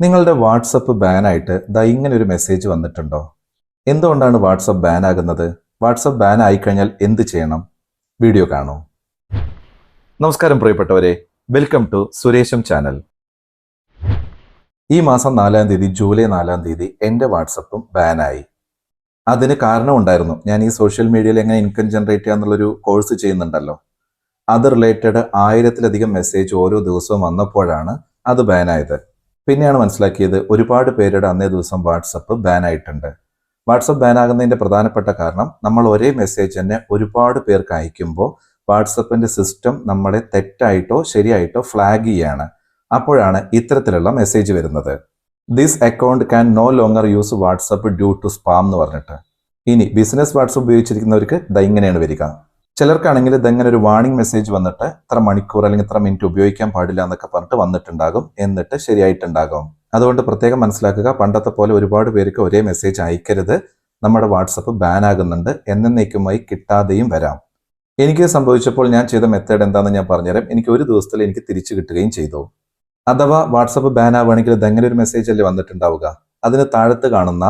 നിങ്ങളുടെ വാട്സപ്പ് ബാനായിട്ട് ദാ ഇങ്ങനെ ഒരു മെസ്സേജ് വന്നിട്ടുണ്ടോ? എന്തുകൊണ്ടാണ് വാട്സപ്പ് ബാൻ ആകുന്നത് വാട്സപ്പ് ബാൻ ആയിക്കഴിഞ്ഞാൽ എന്ത് ചെയ്യണം? വീഡിയോ കാണൂ. നമസ്കാരം പ്രിയപ്പെട്ടവരെ. വെൽക്കം ടു സുരേഷം ചാനൽ. ഈ മാസം നാലാം തീയതി ജൂലൈ നാലാം തീയതി എന്റെ വാട്സപ്പും ബാനായി. അതിന് കാരണമുണ്ടായിരുന്നു ഞാൻ ഈ സോഷ്യൽ മീഡിയയിൽ എങ്ങനെ ഇൻകം ജനറേറ്റ് ചെയ്യാന്നുള്ളൊരു കോഴ്സ് ചെയ്യുന്നുണ്ടല്ലോ. അത് റിലേറ്റഡ് ആയിരത്തിലധികം മെസ്സേജ് ഓരോ ദിവസവും വന്നപ്പോഴാണ് അത് ബാനായത്. പിന്നെയാണ് മനസ്സിലാക്കിയത് ഒരുപാട് പേരുടെ അന്നേ ദിവസം വാട്സപ്പ് ബാൻ ആയിട്ടുണ്ട് വാട്സപ്പ് ബാൻ ആകുന്നതിന്റെ പ്രധാനപ്പെട്ട കാരണം നമ്മൾ ഒരേ മെസ്സേജ് തന്നെ ഒരുപാട് പേർക്ക് അയക്കുമ്പോൾ വാട്സപ്പിന്റെ സിസ്റ്റം നമ്മളെ തെറ്റായിട്ടോ ശരിയായിട്ടോ ഫ്ലാഗ് ചെയ്യാണ്. അപ്പോഴാണ് ഇത്തരത്തിലുള്ള മെസ്സേജ് വരുന്നത്. This account can no longer use WhatsApp due to spam എന്ന് പറഞ്ഞിട്ട്. ഇനി ബിസിനസ് വാട്സപ്പ് ഉപയോഗിച്ചിരിക്കുന്നവർക്ക് ഇതാ ഇങ്ങനെയാണ് വരിക. ചിലർക്കാണെങ്കിൽ ഇതെങ്ങനെ ഒരു വാർണിംഗ് മെസ്സേജ് വന്നിട്ട് ഇത്ര മണിക്കൂർ അല്ലെങ്കിൽ ഇത്ര മിനിറ്റ് ഉപയോഗിക്കാൻ പാടില്ല എന്നൊക്കെ പറഞ്ഞിട്ട് വന്നിട്ടുണ്ടാകും. എന്നിട്ട് ശരിയായിട്ടുണ്ടാകും. അതുകൊണ്ട് പ്രത്യേകം മനസ്സിലാക്കുക പണ്ടത്തെ പോലെ ഒരുപാട് പേർക്ക് ഒരേ മെസ്സേജ് അയക്കരുത്. നമ്മുടെ വാട്സപ്പ് ബാൻ ആകുന്നുണ്ട്. എന്നേക്കുമായി കിട്ടാതെയും വരാം. എനിക്ക് സംഭവിച്ചപ്പോൾ ഞാൻ ചെയ്ത മെത്തേഡ് എന്താണെന്ന് ഞാൻ പറഞ്ഞുതരാം. എനിക്ക് ഒരു ദിവസത്തിൽ എനിക്ക് തിരിച്ചു കിട്ടുകയും ചെയ്തു. അഥവാ വാട്സപ്പ് ബാൻ ആവുകയാണെങ്കിൽ ഇതെങ്ങനെ ഒരു മെസ്സേജ് അല്ലേ വന്നിട്ടുണ്ടാവുക? അതിന് താഴത്ത് കാണുന്ന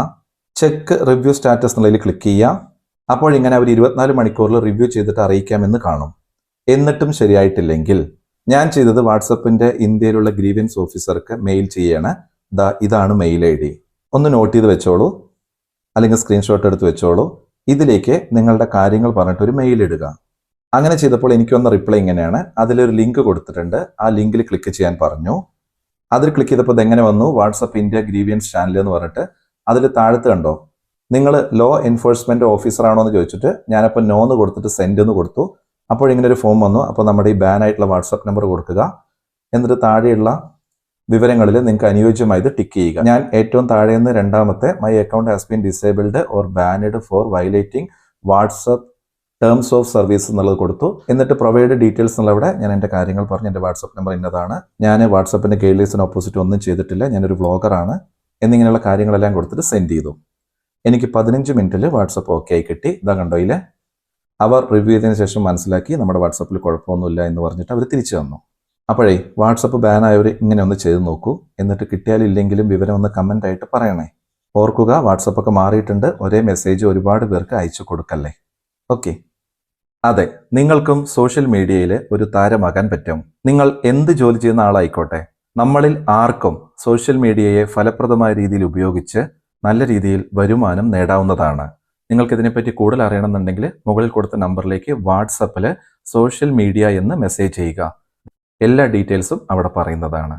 ചെക്ക് റിവ്യൂ സ്റ്റാറ്റസ് എന്നുള്ളതിൽ ക്ലിക്ക് ചെയ്യുക. അപ്പോൾ ഇങ്ങനെ അവർ ഇരുപത്തിനാല് മണിക്കൂറിൽ റിവ്യൂ ചെയ്തിട്ട് അറിയിക്കാമെന്ന് കാണും. എന്നിട്ടും ശരിയായിട്ടില്ലെങ്കിൽ ഞാൻ ചെയ്തത് വാട്സപ്പിന്റെ ഇന്ത്യയിലുള്ള ഗ്രീവൻസ് ഓഫീസർക്ക് മെയിൽ ചെയ്യണ. ദാ ഇതാണ് മെയിൽ ഐ ഡി. ഒന്ന് നോട്ട് ചെയ്ത് വെച്ചോളൂ. അല്ലെങ്കിൽ സ്ക്രീൻഷോട്ട് എടുത്ത് വെച്ചോളൂ. ഇതിലേക്ക് നിങ്ങളുടെ കാര്യങ്ങൾ പറഞ്ഞിട്ട് ഒരു മെയിൽ ഇടുക. അങ്ങനെ ചെയ്തപ്പോൾ എനിക്ക് വന്ന റിപ്ലൈ ഇങ്ങനെയാണ്. അതിലൊരു ലിങ്ക് കൊടുത്തിട്ടുണ്ട്. ആ ലിങ്കിൽ ക്ലിക്ക് ചെയ്യാൻ പറഞ്ഞു. അതിൽ ക്ലിക്ക് ചെയ്തപ്പോൾ ഇതെങ്ങനെ വന്നു? വാട്സപ്പ് ഇന്ത്യ ഗ്രീവിയൻസ് ചാനൽ എന്ന് പറഞ്ഞിട്ട് അതിൽ താഴത്ത് കണ്ടോ? നിങ്ങൾ ലോ എൻഫോഴ്സ്മെന്റ് ഓഫീസറാണോ എന്ന് ചോദിച്ചിട്ട് ഞാനപ്പോൾ നോ എന്ന് കൊടുത്തിട്ട് സെൻഡ് എന്ന് കൊടുത്തു. അപ്പോൾ ഇങ്ങനെ ഒരു ഫോം വന്നു. അപ്പോൾ നമ്മുടെ ഈ ബാൻ ആയിട്ടുള്ള വാട്സപ്പ് നമ്പർ കൊടുക്കുക. എന്നിട്ട് താഴെയുള്ള വിവരങ്ങളിൽ നിങ്ങൾക്ക് അനുയോജ്യമായത് ടിക്ക് ചെയ്യുക. ഞാൻ ഏറ്റവും താഴെ നിന്ന് രണ്ടാമത്തെ my account has been disabled or banned for violating WhatsApp terms of service എന്നുള്ളത് കൊടുത്തു. എന്നിട്ട് പ്രൊവൈഡ് ഡീറ്റെയിൽസ് എന്നുള്ളവിടെ ഞാൻ എന്റെ കാര്യങ്ങൾ പറഞ്ഞു എന്റെ വാട്സപ്പ് നമ്പർ ഇന്നതാണ്. ഞാൻ വാട്സപ്പിന്റെ ഗൈഡ്ലൈൻസിന് ഓപ്പോസിറ്റ് ഒന്നും ചെയ്തിട്ടില്ല. ഞാനൊരു വ്ളോഗറാണ് എന്നിങ്ങനെയുള്ള കാര്യങ്ങളെല്ലാം കൊടുത്തിട്ട് സെൻഡ് ചെയ്തു. എനിക്ക് പതിനഞ്ച് മിനിറ്റിൽ വാട്സപ്പ് ഓക്കെ ആയി കിട്ടി. ഇതാ കണ്ടോ ഇല്ലേ അവർ റിവ്യൂ ചെയ്തതിന് ശേഷം മനസ്സിലാക്കി നമ്മുടെ വാട്സപ്പിൽ കുഴപ്പമൊന്നുമില്ല എന്ന് പറഞ്ഞിട്ട് അവർ തിരിച്ചു വന്നു. അപ്പോഴേ വാട്സപ്പ് ബാൻ ഇങ്ങനെ ഒന്ന് ചെയ്ത് നോക്കൂ. എന്നിട്ട് കിട്ടിയാലില്ലെങ്കിലും വിവരം ഒന്ന് കമന്റ് ആയിട്ട് പറയണേ. ഓർക്കുക വാട്സപ്പൊക്കെ മാറിയിട്ടുണ്ട്. ഒരേ മെസ്സേജ് ഒരുപാട് പേർക്ക് അയച്ചു കൊടുക്കല്ലേ? ഓക്കെ അതെ നിങ്ങൾക്കും സോഷ്യൽ മീഡിയയിൽ ഒരു താരമാകാൻ പറ്റും. നിങ്ങൾ എന്ത് ജോലി ചെയ്യുന്ന ആളായിക്കോട്ടെ. നമ്മളിൽ ആർക്കും സോഷ്യൽ മീഡിയയെ ഫലപ്രദമായ രീതിയിൽ ഉപയോഗിച്ച് നല്ല രീതിയിൽ വരുമാനം നേടാവുന്നതാണ്. നിങ്ങൾക്ക് ഇതിനെപ്പറ്റി കൂടുതൽ അറിയണമെന്നുണ്ടെങ്കിൽ മുകളിൽ കൊടുത്ത നമ്പറിലേക്ക് വാട്സപ്പിൽ സോഷ്യൽ മീഡിയ എന്ന് മെസ്സേജ് ചെയ്യുക. എല്ലാ ഡീറ്റെയിൽസും അവിടെ പറയുന്നതാണ്.